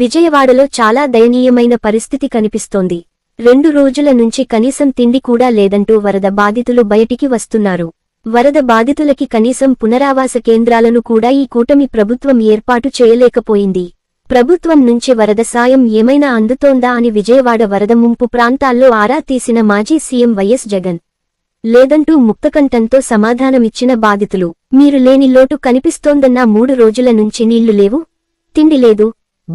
విజయవాడలో చాలా దయనీయమైన పరిస్థితి కనిపిస్తోంది. రెండు రోజుల నుంచి కనీసం తిండి కూడా లేదంటూ వరద బాధితులు బయటికి వస్తున్నారు. వరద బాధితులకి కనీసం పునరావాస కేంద్రాలను కూడా ఈ కూటమి ప్రభుత్వం ఏర్పాటు చేయలేకపోయింది. ప్రభుత్వం నుంచి వరద సాయం ఏమైనా అందుతోందా అని విజయవాడ వరద ముంపు ప్రాంతాల్లో ఆరా తీసిన మాజీ సీఎం వైఎస్ జగన్. లేదంటూ ముక్తకంఠంతో సమాధానమిచ్చిన బాధితులు మీరు లేని లోటు కనిపిస్తోందన్నా మూడు రోజుల నుంచి నీళ్ళు లేవు? తిండి లేదు?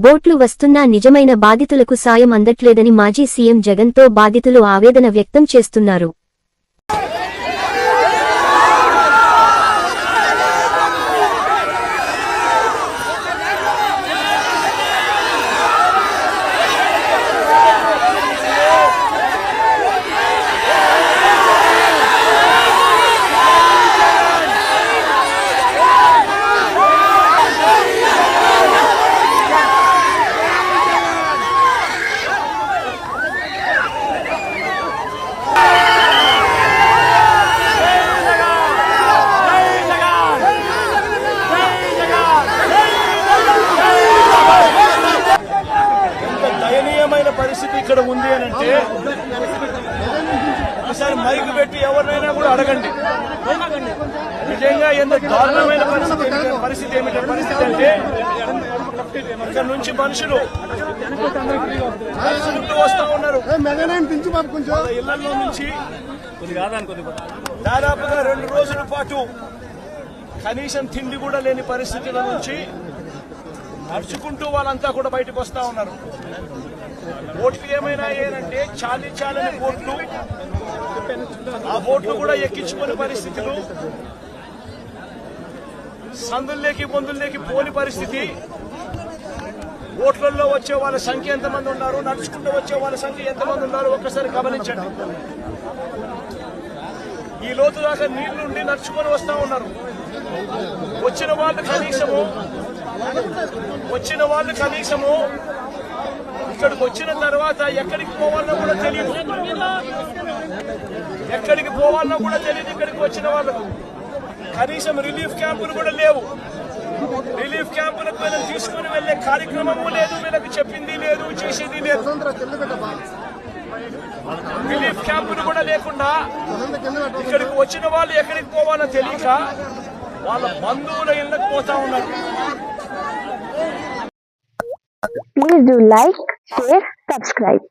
బోట్లు వస్తున్నా నిజమైన బాధితులకు సాయం అందట్లేదని మాజీ సీఎం జగన్తో బాధితులు ఆవేదన వ్యక్తం చేస్తున్నారు. పరిస్థితి ఇక్కడ ఉంది అని అంటే ఒకసారి మైక్ పెట్టి ఎవరినైనా కూడా అడగండి. నిజంగా ఎంత దారుణమైన పరిస్థితి పరిస్థితి ఏమిటి? పరిస్థితి అంటే ఇక్కడ నుంచి మనుషులు నడుచుకుంటూ వస్తా ఉన్నారు. ఇళ్ళలో నుంచి దాదాపుగా రెండు రోజుల పాటు కనీసం తిండి కూడా లేని పరిస్థితుల నుంచి నడుచుకుంటూ వాళ్ళంతా కూడా బయటకు వస్తా ఉన్నారు. ఓట్లు ఏమైనా ఏనంటే చాలి చాలని ఓట్లు. ఆ ఓట్లు కూడా ఎక్కించుకునే పరిస్థితులు. సందుల్లోకి బొందుల్లోకి పోని పరిస్థితి. ఓట్లలో వచ్చే వాళ్ళ సంఖ్య ఎంతమంది ఉన్నారు? నడుచుకుంటూ వచ్చే వాళ్ళ సంఖ్య ఎంతమంది ఉన్నారు? ఒక్కసారి గమనించండి. ఈ లోతు దాకా నీళ్ళుండి నడుచుకొని వస్తా ఉన్నారు. వచ్చిన వాళ్ళు కనీసము. వచ్చిన వాళ్ళు కనీసము. ఇక్కడికి వచ్చిన తర్వాత ఎక్కడికి పోవాలన్నా కూడా తెలియదు. ఎక్కడికి పోవాలన్నా కూడా తెలియదు ఇక్కడికి వచ్చిన వాళ్ళకు కనీసం రిలీఫ్ క్యాంపులు కూడా లేవు. రిలీఫ్ క్యాంపులకు వీళ్ళని తీసుకుని వెళ్ళే కార్యక్రమము లేదు వీళ్ళకి చెప్పింది లేదు చేసేది లేదు. రిలీఫ్ క్యాంపులు కూడా లేకుండా ఇక్కడికి వచ్చిన వాళ్ళు ఎక్కడికి పోవాలో తెలియక వాళ్ళ బంధువుల ఇళ్ళకి పోతా ఉన్నారు. Please do like, share, subscribe.